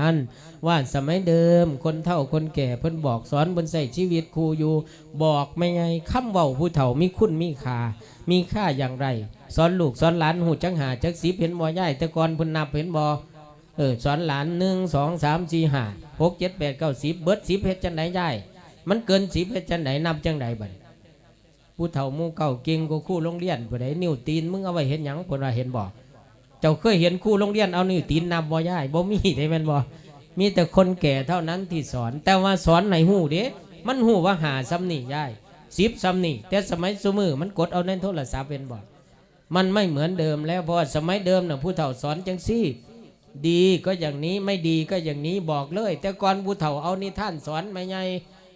อันว่าสมัยเดิมคนเฒ่าคนแก่เพิ่นบอกสอนบนใส่ชีวิตครูอยู่ บอกไม่ไงคำเว้าผู้เฒ่ามีคุณมีค่ามีค่าอย่างไร สอนลูกสอนหลานหูจังหาจักสิบเห็นบ่ย่ายต่ก่อนพิ่นนับเห็นบ่เออสอนหลานหนึ่งสองสามสี่ห้าหกเจ็ดแปดเก้าสิบเบิดสิบเฮ็ดจังไหนย่ายมันเกินสิบเฮ็ดจังไหนนับจังไหนบัดผู้เฒ่ามู่เก่าเก่งกว่าครู่โรงเรียนผู้ใดนิ้วตีนมึงเอาไว้เห็นหยังเพิ่นว่าเห็นบ่ เจ้าเคยเห็นครูโรงเรียนเอานิ้วตีนนับบ่ย่ายบ่มีได้แม่นบ่มีแต่คนแก่เท่านั้นที่สอน แต่ว่าสอนในหูเด้มันหูว่าหาซ้ำนี่ย่ายสิบซ้ำนี่แต่สมัยสมือมันกดเอาในโทรศัพท์เป็นบ่มันไม่เหมือนเดิมแล้วเพราะสมัยเดิมน่ะผู้เฒ่าสอนจังซี่ ดีก็อย่างนี้ไม่ดีก็อย่างนี้บอกเลย แต่ก่อนผู้เฒ่าเอานิท่านสอนไม่ไง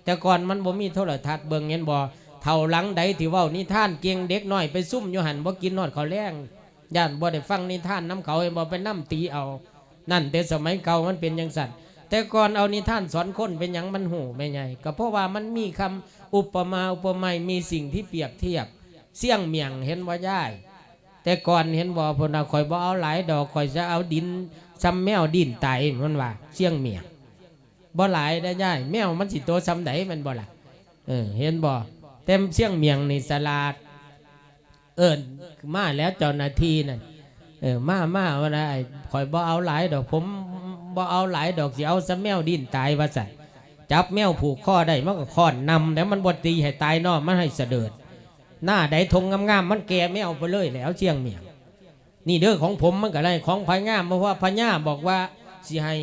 แต่ก่อนมันบ่มีโทรทัศน์เบิ่งเห็นบ่เฒ่าหลังใดที่ว้านิท่านเก่งเด็กน้อยไปซุ่มอยู่หันบ่กินนอดเขาแรง ย่านบ่ได้ฟังนิทานน้ำเขาเห็นบ่ไปน้ำตีเอา นั่นแต่สมัยเก่ามันเป็นอย่างสัตว์แต่ก่อนเอานิทานสอนคนเป็นอย่างมันหูไม่ไงก็เพราะว่ามันมีคำอุปมาอุปไมยมีสิ่งที่เปรียบเทียบ เสี่ยงเมียงเห็นว่าย่าย แต่ก่อนเห็นบ่พนเอาคอยบ่เอาหลายดอกคอยจะเอาดินซ้ำแมวดินไตมันว่าเสี่ยงเมียงบ่หลายได้ย่ายแมวมันสิโตซ้ำไดมันบ่ล่ะเออเห็นบ่เต็มเสี่ยงเมียงในสลาด เอิญมาแล้วเจ้าหน้าที่นั่นเออมามาว่าได้ข่อยบ่เอาหลายดอกผมบ่เอาหลายดอกสิเอาซะแมวดินตายว่าสั่นจับแมวผูกคอได้มันก็คอนนำแล้วมันบ่ตีให้ตายนอมันให้เสดิดหน้าใดทงงามๆมันแก่แมวไปเลยแล้วเชียงเมียงนี่เด้อของผมมันก็ได้ของพญามเพราะว่าพญาบอกว่าสิให้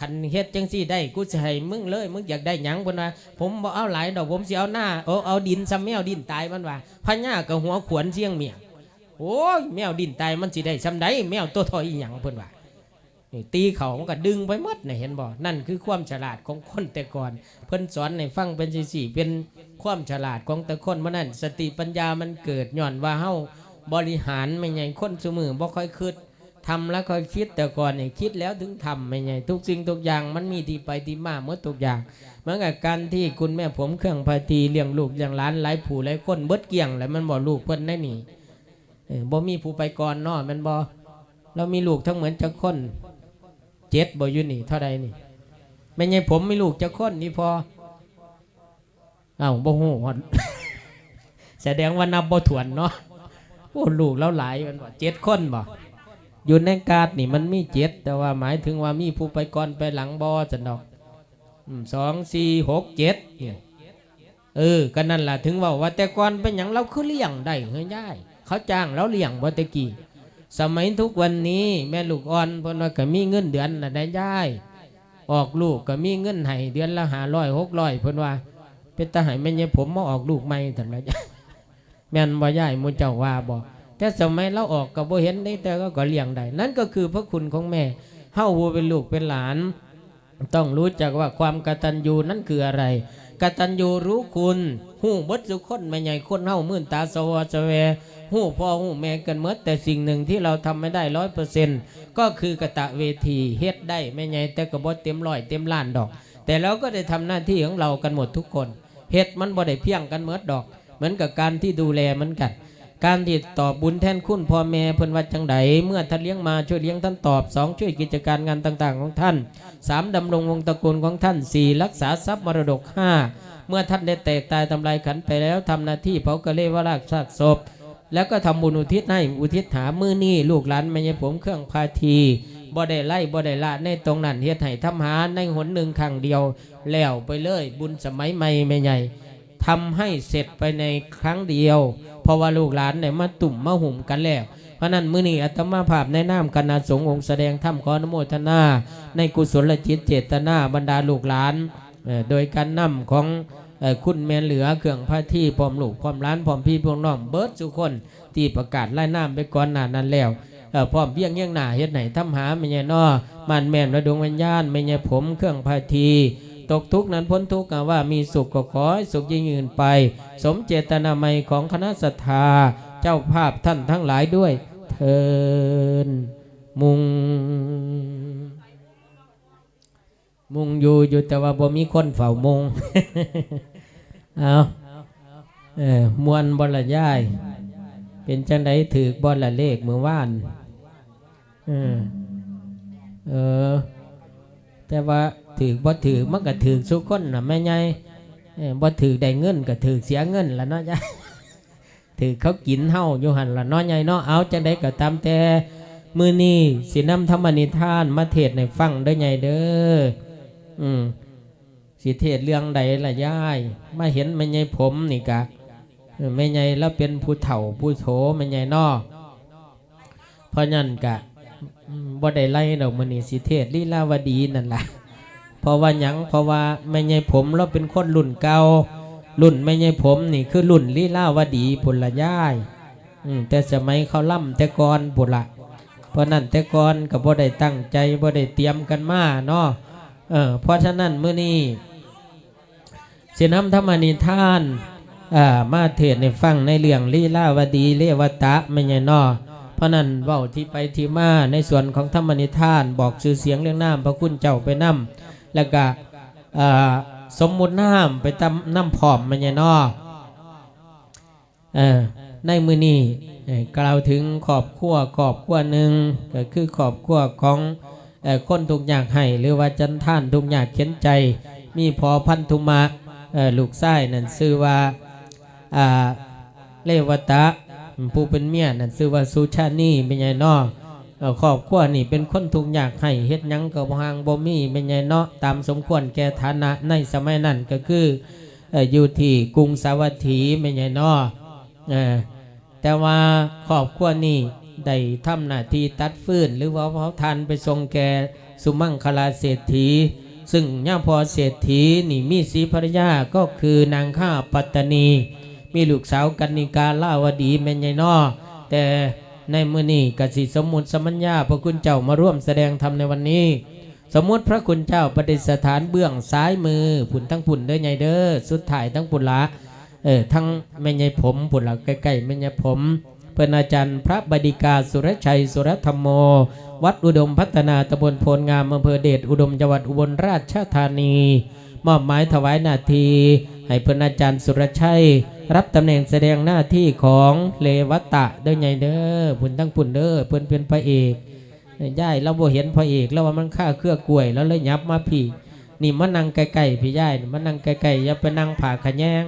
คันเฮ็ดจังซี่ได้กูสิให้มึงเลยมึงอยากได้หยังเพิ่นว่าผมบ่เอาหลายดอกผมสิเอาหน้าเอาเอาดินซะแมวดินตายมันว่าพญาก็หัวขวนเชียงเมียงโอ้ยแมวดินตายมันสิได้ซำใดแมวตัวทอยอีหยังเพิ่นว่าตีเขามันก็ดึงไปหมดนะเห็นบ่นั่นคือความฉลาดของคนแต่ก่อน เพิ่นสอนให้ฟังเป็นสี่เป็นความฉลาดของแต่คนมันนั่นสติปัญญามันเกิดย้อนว่าเฮาบริหารไม่ใหญ่คนสมือบ่ค่อยคิด ทำแล้วค่อยคิดแต่ก่อนนี่คิดแล้วถึงทำไม่ใหญ่ทุกสิ่งทุกอย่างมันมีที่ไปที่มาหมดทุกอย่างเมื่อกับการที่คุณแม่ผมเครื่องพาทีเลี้ยงลูกเลี้ยงหลานหลายผู้หลายคนเบิดเกลี้ยงแล้วมันบ่ลูกเพิ่นได้หนีบ่มีผู้ไปก่อนเนาะมันบ่เรามีลูกทั้งเหมือนจักคนเจ็ดบ่อยู่นี่เท่าใดนี่ไม่ใช่ผมมีลูกจักคนนี่พออ้าวบ่ฮู้ฮอดแสดงว่านับบ่ถวนเนาะโอ้ลูกแล้วหลายมันบ่เจ็ดคนบ่ อยู่ในกาดนี่มันมีเจ็ดแต่ว่าหมายถึงว่ามีผู้ไปก่อนไปหลังบ่จันดอกสองสี่หกเจ็ดเนี่ยเออก็นั่นแหละถึงว่าว่าแต่ก่อนเป็นหยังเราคือเลี้ยงได้เฮ้ยยายเขาจ้างแล้วเลี้ยงบ่ตะกี้สมัยทุกวันนี้แม่ลูกอ่อนเพิ่นว่าก็มีเงินเดือนน่ะได้ย่ายออกลูกก็มีเงินให้เดือนละหาร้อยหกร้อยเพิ่นว่า เป็นตาให้แม่ยายผมมาออกลูกใหม่ซั่นละแม่นบ่ย่ายมู่เจ้าว่าบ่ แต่สมัยเราออกก็บ่เห็นได้แต่ก็ก็เลี้ยงได้ นั่นก็คือพระคุณของแม่เฮ้าผู้เป็นลูกเป็นหลาน ต้องรู้จักว่าความกตัญญูนั่นคืออะไรกตัญญูรู้คุณหู้บดสุคนไม่ใหญ่คนเฮามื่นตาสวสแวหู้พ่อหู้แม่กันเมดแต่สิ่งหนึ่งที่เราทำไม่ได้ร้อยเปอร์เซ็นต์ก็คือกะตะเวทีเฮ็ดได้ไม่ใหญ่แต่ก็บ่เต็มร้อยเต็มล้านดอก แต่เราก็ได้ทำหน้าที่ของเรากันหมดทุกคนเฮ็ดมันบ่ได้เพียงกันเมดดอก เหมือนกับการที่ดูแลเหมือนกัน การที่ตอบบุญแทนคุณพ่อแม่เพิ่นว่าจังใดเมื่อท่านเลี้ยงมาช่วยเลี้ยงท่านตอบสองช่วยกิจการงานต่างๆของท่านสามดำรงวงตระกูลของท่านสี่รักษาทรัพย์มรดกห้าเมื่อท่านได้แตกตายทำลายขันไปแล้วทำหน้าที่เผากระเลวรากซากศพ แล้วก็ทำบุญอุทิศให้อุทิศหามือนี่ลูกหลานไม่ใช่ผมเครื่องพาทีบ่ได้ไล่บ่ได้ละในตรงนั้นเฮ็ดให้ทำหาในหนหนึ่งครั้งเดียวแล้วไปเลยบุญสมัยใหม่ไม่ใหญ่ทำให้เสร็จไปในครั้งเดียว เพราะว่าลูกหลานเนี่ยมาตุ่มมาหุ่มกันแล้วเพราะนั้นมื้อนี้อาตมาภาพในนามคณะสงฆ์องค์แสดงธรรมขออนุโมทนา ในกุศลจิตเจตนาบรรดาลูกหลานเอ่อโดยการนำของคุณแมนเหลือเครื่องพระที่พร้อมลูกพร้อมร้านพร้อมพี่พร้อมน้องเบิร์ดทุกคนที่ประกาศไล่น้ำไปก่อนหน้านั้นแล้วพร้อมเพียงเยี่ยงหน้าเฮ็ดไหนทำหาไม่ใช่นอมันแม่นและดวงวิญญาณไม่ใช่ผมเครื่องพระที ตกทุกข์นั้นพ้นทุกข์อะว่ามีสุขก็ขอให้สุขยิ่งยืนไป สมเจตนามัยของคณะศรัทธา เจ้าภาพท่านทั้งหลายด้วยเทินมุง มุงอยู่อยู่แต่ว่าบ่มีคนเฝ้ามุงเอาเออมวนบลย่าย เป็นจังไดถือบอละเลขเมื่อวาน เออเออ แต่ว่าถือบ่ถือมันก็ถือสุกคนน่ะแม่ใหญ่บ่ถือได้เงินก็ถือเสียเงินละเนาะจ้ะถือเขากินเฮาอยู่หันละเนาะใหญ่เนาะเอาจังได้ก็ตามแต่มือนี้สินำธรรมนิทานมาเทศให้ฟังเด้อใหญ่เด้ออืมสิเทศเรื่องใดละย่ายมาเห็นแม่ใหญ่ผมนี่กะแม่ใหญ่แล้วเป็นผู้เฒ่าผู้โถแม่ใหญ่นาะเพราะนั้นกะ บ่ได้ไล่ดอกมื้อนี้สิเทศลีลาวดีนั่นแหละเพราะว่าหยังเพราะว่าแม่ใหญ่ผมเราเป็นคนรุ่นเก่ารุ่นไม่ใช่ผมนี่คือรุ่นลีลาวดีปุละย่ายแต่สมัยเขาล่ำแต่ก่อนปุละเพราะนั้นแต่ก่อนก็บ่ได้ตั้งใจบ่ได้เตรียมกันมาเนาะเออเพราะฉะนั้นเมื้อนี้สินำธรรมนิทานอ่ามาเทศในฟังในเรื่องลีลาวดีเลวตะไม่ใช่เนาะ เพราะนั้นเว้าที่ไปที่มาในส่วนของธรรมนิทาน บอกชื่อเสียงเรื่องน้ำพระคุณเจ้าไปนํแล้วก็สมมุติน้ำไปตำน้ำผอมมันยนอในมือนี่กล่าวถึงขอบขั้วขอบขั้วหนึ่งก็คือขอบขั้วของคนทุกอย่างให้หรือว่าจันท่านทุกอย่างเข็นใจ มีพอพันธุมะลูกไส้นั่นชื่อว่าอ่าเลวตะ ผู้เป็นเมียนั่นชื่อว่าสุชานีเป็นไงนอเอ่อครอบครัวนี่เป็นคนทุกข์ยากให้เฮ็ดยังก็บ่ห่างบ่มีเป็นไงเนาะตามสมควรแก่ฐานะในสมัยนั้นก็คืออยู่ที่กรุงสาวัตถีเป็นไงเนาะเอแต่ว่าครอบครัวนี่ได้ทำหน้าที่ตัดฟืนหรือว่าเผาทานไปส่งแก่สุมังคลาเศรษฐี ซึ่งย่าพอเศรษฐีนี่มีสีภรรยาก็คือนางข้าปัตตานี มีลูกสาวกันนิกาลาวดีแม่นไงเนาะแต่ในมือนี้กสิสมุติสมัญญาพระคุณเจ้ามาร่วมแสดงธรรมในวันนี้ สมมติพระคุณเจ้าประดิษฐานเบื้องซ้ายมือผุนทั้งผุนเด้อไงเด้อสุดถ่ายทั้งผุนละเออทั้งแม่ใหญ่ผมผุนละใกล้ๆแม่ใหญ่ผมเพื่อนอาจารย์พระบดิกาสุรชัยสุรธรรมโม วัดอุดมพัฒนาตำบลโพลงามอำเภอเดชอุดมจังหวัดอุบลราชธานี มอบหมายถวายนาที ให้เพื่อนอาจารย์สุรชัย รับตำแหน่งแสดงหน้าที่ของเลวตะเด้อไงเด้อผุนทั้งผุนเด้อเพื่อนเป็นพระเอกย่ายเราบ่เห็นพระเอกแล้วว่ามันฆ่าเครือกล้วย แล้วเลยยับมาพี่นี่มันนั่งใกลๆพี่ย่ายมันนั่งใกลๆอย่าไปนั่งผ่าขะแยง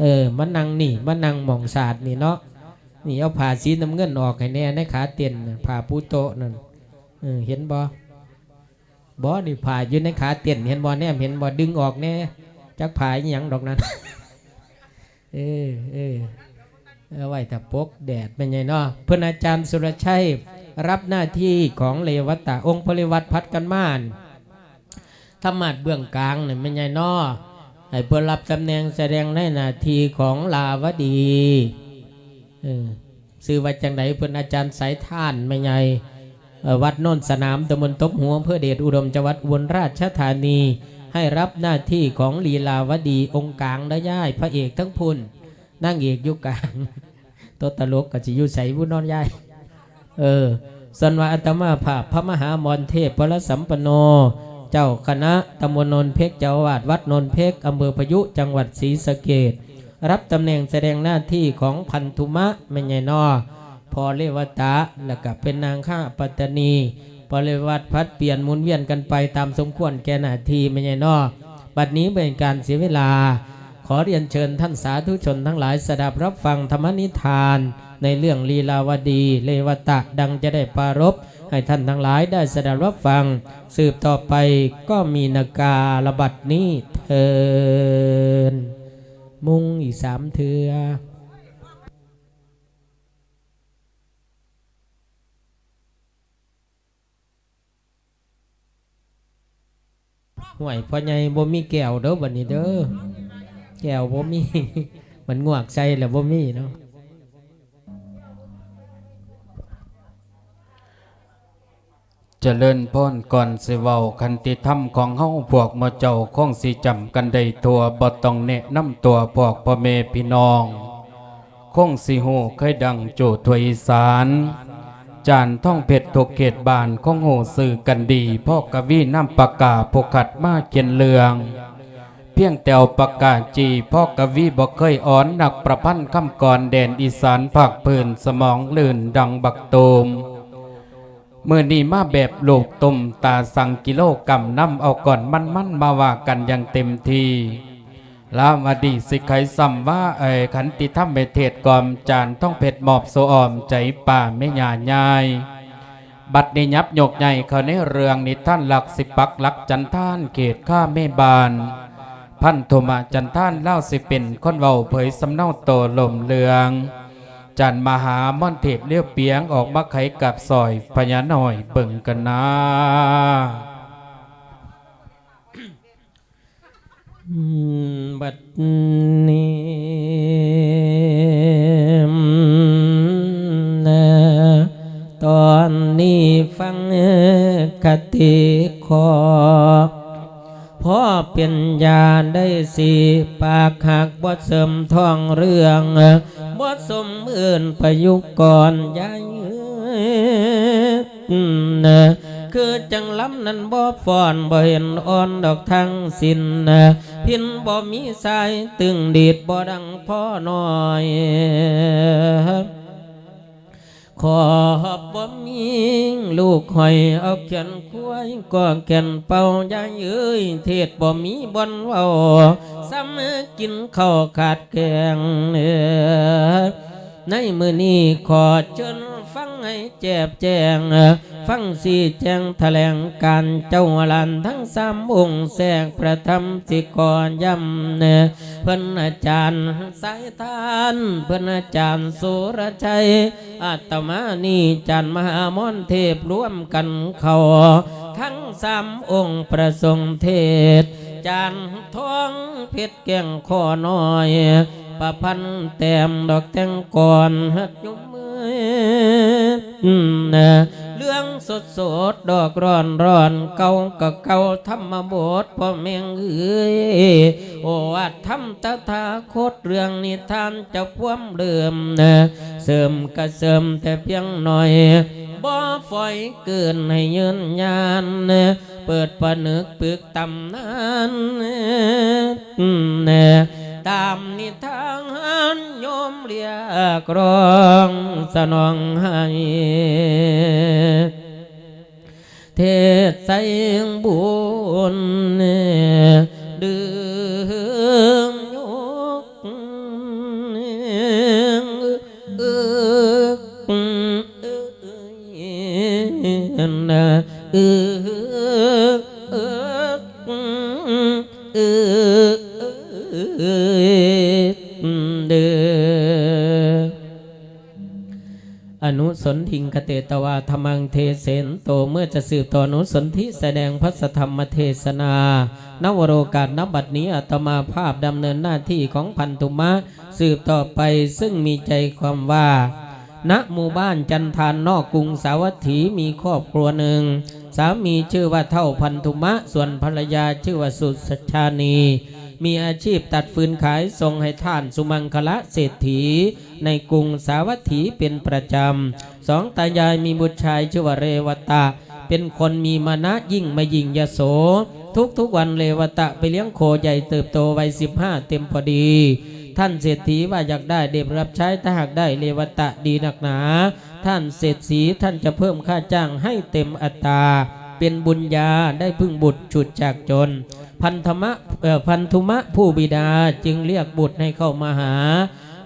เออมันนั่งนี่มันนั่งหมองศาสตร์นี่เนาะนี่เอาผ่าสีน้ำเงินออกให้แน่ในขาเตียนผ่าปูโตนั่นเห็นบ่บ่นี่ผ่าอยู่ในขาเตียนเห็นบ่แน่เห็นบ่ดึงออกแน่ จักผาอหยังดอกนั้นเออเออเอาไว้ถ้าปกแดดเป็นไงเนาะเพื่อนอาจารย์สุรชัยรับหน้าที่ของเลวัตะองค์พลิวัตพัดกันม่านธรรมาดเบื้องกลางเนี่ยเป็นไงเนาะให้เพื่อรับตำแหน่งแสดงในหน้าที่ของลาวดีเออซื้อว่าจังไหนเพื่อนอาจารย์สายท่านไม่ไงวัดโนนสนามตำบลตบหัวเพื่อเดชอุดมจังหวัดอุบลราชธานี ให้รับหน้าที่ของลีลาวดีองค์กลางได้ย่าย พระเอกทั้งพุนนั่งเอกยุกลางตัวตลกกับจิยุใสบุญนอนย่าย เออสันวาอัตมาภาพพระมหามรเทพพระสัมปโน เจ้าคณะตำบลนนเพกเจ้าวาดวัดนนเพกอำเภอพยุจังหวัดศรีสะเกดรับตำแหน่งแสดงหน้าที่ของพันธุมะเมญญนอพอเลวตะ แล้วก็เป็นนางข้าปัตตานี พอเลวัดพัดเปลี่ยนหมุนเวียนกันไปตามสมควรแก่หนาทีไม่ใช่นอบัดนี้เป็นการเสียเวลา ขอเรียนเชิญท่านสาธุชนทั้งหลายสดับรับฟังธรรมนิทาน ในเรื่องลีลาวดี เลวตะดังจะได้ปรารบให้ท่านทั้งหลายได้สดับรับฟัง สืบต่อไปก็มีนาการบัดนี้เทิน มุงอีกสามเทือ ห่วยพ่อใหญ่บ่มีแก้วเด้อบัดนี้เด้อแก้วบ่มี มันงวกใส่แล้วบ่มีเนาะเจริญพรก่อนสิเว้าคันติธรรมของเฮาพวกหมอเจ้าคงสิจำกันได้ตัวบ่ต้องแนะนำตัวพวกพ่อแม่พี่น้อง คงสิฮู้เคยดังโจทวยอีสาน จานท่องเพชรทุกเขตบานคงฮู้สื่อกันดีพ่อกวีน้ำปากกาพกขัดมาเขียนเรือง เพียงแต่เอาปากกาจีพ่อกวีบ่เคยอ่อนหนักประพันธ์คำกรแดนอีสานภาคพื้นสมองลื่นดังบักโตมเมื่อนี้มาแบบลูกตุ่มตาสั่งกิโลกรัมน้ำเอาก่อนมันมันมาว่ากันอย่างเต็มที ลามอดีสิไขสัมว่าเอขันติธรรมเมเทศกอมจานต้องเผ็ดหมอบโซออมใจป่าไม่หยาญายบัดนี้ยับหยกใหญ่เขาในเรื่องนิท่านหลักสิปักหลักจันท่านเขตข้าเมบาน พันโทมาจันท่านเล่าสิเป็นคนเว้าเผยสำเนาโตลมเลือง จันมหาม่อนเทพเลี้ยวเปียงออกมาไขกับซอยพญาหน่อยเบิ่งกันนะ อืม บัดนี้นะตอนนี้ฟังคติคอพ่อเป็นยาได้สีปากหักบ่เสริมท่องเรื่องบ่สมอื่นประยุกต์ก่อนยายเอ คือจังล้ำนั้นบ่ฟอนบ่เห็นอ่อนดอกทั้งสิ้นพินบ่มีสายตึงดีดบ่ดังพ่อน้อยขอบบ่มีลูกหอยเอาเขียนควายก็แกนเป่ายายเอ้ยเทศบ่มีบนเว้าซ้ำกินข้าวขาดแกงเอ้อในมือนี้ขอเชิญฟังให้แจบแจง ฟังสีแจงแถลงการเจ้าลันทั้งสามองค์แสกประธรรมสิกรย้ำเนเพิ่อนอาจารย์สายทานเพิ่อนอาจารย์สุรชัยอาตมานี่จันมหามอนเทพร่วมกันเขาทั้งสามองค์ประสงค์เทศจานท้องเพชรแก้งคอน้อยประพันธ์แต้มดอกแตงก่อนหัดยุมมือนะ เรื่องสดสดดอกร้อนร้อนเก่าก็เก่าธรรมบทพ่อแม่งเอ้ยโอวัดธรรมตถาคตเรื่องนิทานจะพ่วมเดิมนะเสริมก็เสริมแต่เพียงหน่อยบ่ฝอยเกินให้ยืนยานนะเปิดประนึกปึกตำนานนะ ตามนิทานโยมเรียกร้องสนองให้เทศใสบุญ นทิงกเตตวาธรรมังเทเสนโตเมื่อจะสืบต่อนุสนธิแสดงพระสธรรมเทศนานวโรกาสนบัดนี้อาตมาภาพดำเนินหน้าที่ของพันธุมะ สืบต่อไปซึ่งมีใจความว่าณหมู่บ้านจันทานนอกกรุงสาวัตถีมีครอบครัวหนึ่ง สามีชื่อว่าเท่าพันธุมะ ส่วนภรรยาชื่อว่าสุสชานี มีอาชีพตัดฟืนขายส่งให้ท่านสุมังคละเศรษฐี ในกรุงสาวัตถีเป็นประจำ สองตายายมีบุตรชายชื่อว่าเรวตะ เป็นคนมีมานะยิ่งไม่ยิ่งยโส ทุกทุกวันเรวตะไปเลี้ยงโคใหญ่เติบโตวัยสิบห้าเต็มพอดี ท่านเศรษฐีว่าอยากได้เด็บรับใช้ถ้าหากได้เรวตะดีหนักหนา ท่านเศรษฐีท่านจะเพิ่มค่าจ้างให้เต็มอัตราเป็นบุญญาได้พึ่งบุตรฉุดจากจน พันธมะพันธุมะผู้บิดาจึงเรียกบุตรให้เข้ามาหา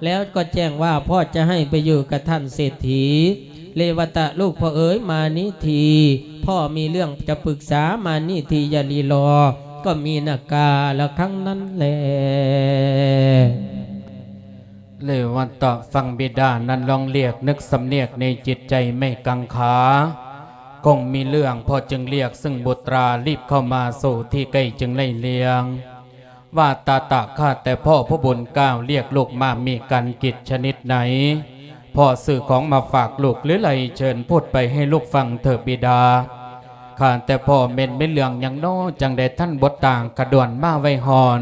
แล้วก็แจ้งว่าพ่อจะให้ไปอยู่กับท่านเศรษฐี เลวตะลูกพ่อเอ๋ยมานิทีพ่อมีเรื่องจะปรึกษามานิทีอย่าลีรอ ก็มีนากาละครั้งนั้นแหละเลวันตะฟังบิดานั้นลองเรียกนึกสำเนียกในจิตใจไม่กังขาคงมีเรื่องพอจึงเรียกซึ่งบุตรารีบเข้ามาสู่ที่ใกล้จึงไล่เลียง ว่าตาตะข้าแต่พ่อพระบุญก้าวเรียกลูกมามีกันกิจชนิดไหน พ่อสื่อของมาฝากลูกหรือไรเชิญพูดไปให้ลูกฟังเถิดบิดาข้าแต่พ่อเม็นไม่เหลืองอย่างน้อจังได้ท่านบทต่างกระดวนมาไว้หอน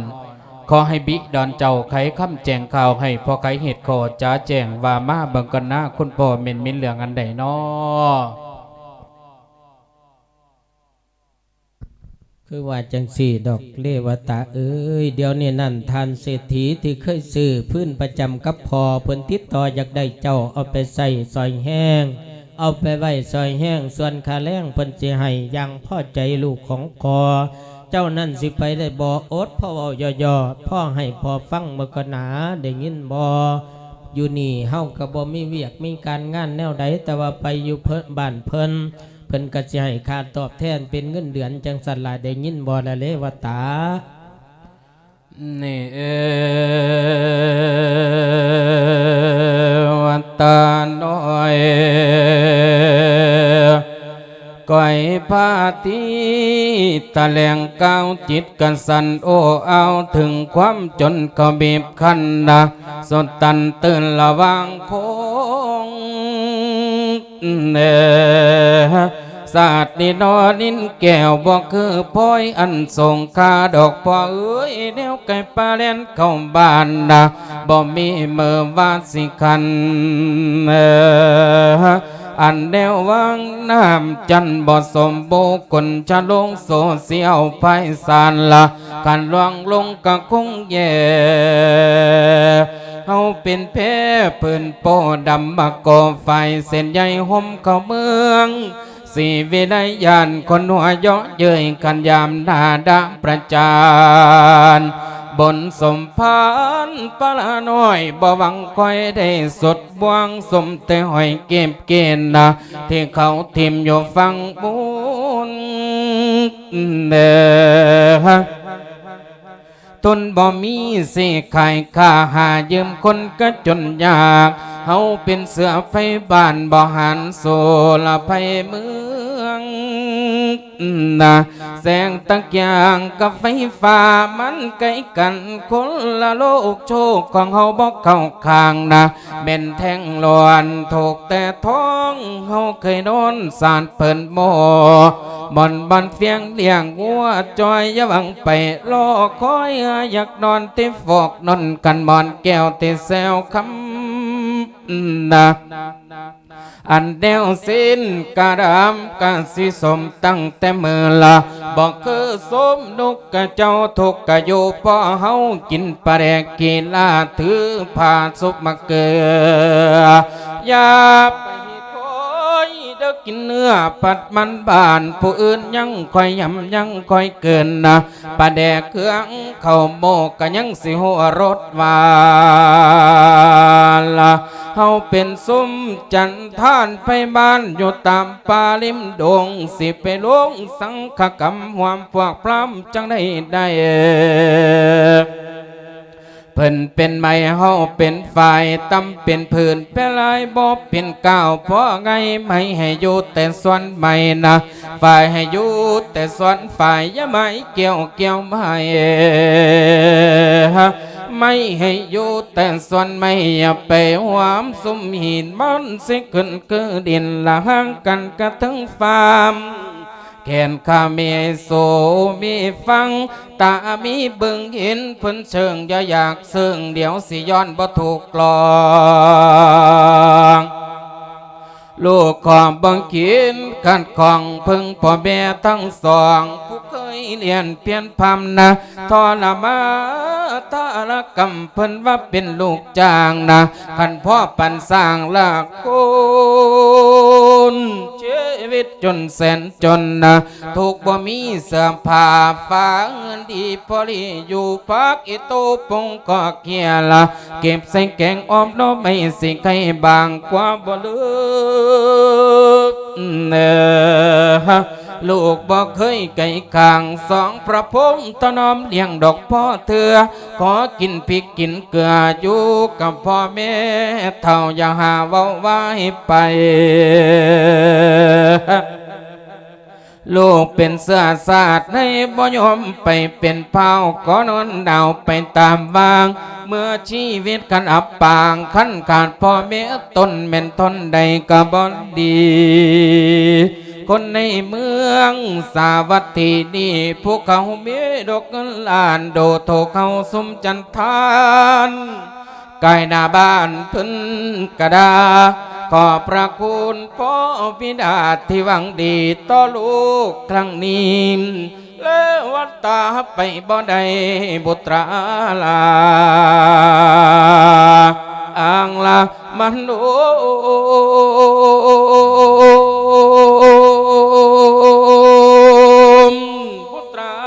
ขอให้บิดอนเจ้าไขคำแจงข่าวให้พ่อไขเหตุขอจ้าแจงว่ามาบังกันหน้าคุณพ่อเม็นมินเหลืองอันใดน้อ คือว่าจังสี่ดอกเลวตาเอ้ยเดี๋ยวนี้นั่นทานเศรษฐีที่เคยซื้อพื้นประจำกับพอเพิ่นติดต่ออยากได้เจ้าเอาไปใส่ซอยแห้ง เอาไปไว้ซอยแห้งส่วนคาแรงเพิ่นสิให้ยังพ่อใจลูกของคอเจ้านั่นสิไปได้บ่อดพ่อเว้าย่อๆพ่อให้พอฟังเมื่อกหนาได้ยินบ่อยู่นี่เฮาก็บ่มีเวียกมีการงานแนวใดแต่ว่าไปอยู่เพิ่นบ้านเพิ่น เพิ่นก็สิให้ค่าตอบแทนเป็นเงินเดือนจังสันหลายได้ยินบ่ละเลวตานี่เอวัตตาน้อยก้อยพาทีตะแหลงก้าวจิตกันสันโอเอาถึงความจนก็บีบคั้นนะสดตันตื่นระวังโคง เนศาสตร์นี่นอนินแก้วบอกคือพ้อยอันส่งคาดอกพอเอ้ยแนวไก่ปลาเล่นเข้าบ้านนะบ่มีเมื่อวาสิคันเอออันแนววางน้ำจันบ่สมบูคนจะลงโซเสียวไพศาลละการลวงลงก็คงแย่ เฮาเป็นแพ้ปืนโปดำบักก่อไฟเส้นใยห่มเข้าเมืองสีวิไลยานคนหัวเยาะเย้ยกันยามนาดาประจานบนสมพานปลาน้อยบ่หวังคอยได้สดบวงสมแต่หอยเก็บเกณฑ์นะที่เขาทิมอยู่ฟังบุญเด้อ ตุนบ่มีสิขายค่าหายืมคนก็จนยากเฮาเป็นเสือไฟบ้านบ่หันโซละไฟเมืองนะแสงตะเกียงกับไฟฟ้ามันใกล้กันคนละโลกโชคของเฮาบ่เข้าข้างนะเป็นแท่งลวนถูกแต่ท้องเฮาเคยโดนสารเพิ่นโม บ่อนบันเฟียงเลี้ยงวัวจอยยาหวังไปรอคอยอยากนอนติฟอกนอนกันบอนแก้วติแซวคำนะอันเดวสิ้นกระดำกะสิสมตั้งแต่เมื่อละบอกคือสมนุกกะเจ้าทุกกะอยู่พอเฮากินปลาแดกกีลาถือผ้าสุบมาเกลือยาไป อกินเนื้อปัดมันบานผู้อื่นยังคอยยำยังคอยเกินนะปลาแดกเครื่องเข้าโมกกะยังสิหัวรถวาละเฮาเป็นซุ้มจันท่านไปบ้านอยู่ตามป่าริมดงสิไปลงสังฆกรรมหวามพวกพรำจังได้ได้ เพิ่นเป็นไม้เฮาเป็นฝ่ายตำเป็นพื้นเป็นลายบ่เป็นก้าวพราะไงไม่ให้อยู่แต่ส่วนไม่นะฝ่ายให้อยู่แต่ส่วนฝ่ายอย่าไม่เกี่ยวเกี่ยวไม่ไม่ให้อยู่แต่ส่วนไม่อย่าไปหวามสุมหินมันสิขึ้นคือดินละห่างกันกระทั้งฟาม แขนข้ามีโซมีฟัง ตามีบิ่งเห็นพิ่นเชิงอย่าอยากเสื่งเดี๋ยวสิย้อนบ่ถูกกลองลูกของบังคินกันของพึงพ่อแม่ทั้งสอง ผู้เคยเรียนเพียนพำนะทรมาตาละกำเพิ่นว่าเป็นลูกจ้างนะขันพ่อปันสร้างละคุณ วิตจนแสนจนนะถูกบ่มีเสื้อผ้าฟ้าเงินดีพอลีอยู่พักอีโตปงก็เกียละเก็บใส่แกงออมโนไม่สิใครบางกว่าบ่ลืมเนอ ลูกบอกเคยไก่กลางสองพระพรหมตนอมเลี้ยงดอกพ่อเถือขอกินพริกกินเกลืออยู่กับพ่อแม่เท่าอย่าหาเว้าไว้ไปลูกเป็นเสื้อสาดให้บ่ยมไปเป็นเผาก็นอนดาวไปตามวาง เมื่อชีวิตกันอับปางขั้นขาดพ่อแม่ต้นแม่นทนใดก็บ่ดี คนในเมืองสาวัตถีนี่พวกเขามีดอกเงินล้านโดโทเขาสมจันทานกายหน้าบ้านพึ่นกระดา ขอบพระคุณพ่อพิดาที่หวังดีต่อลูกครั้งนี้และวัดตาไปบ่ได้บุตราลาอ่างละมนลู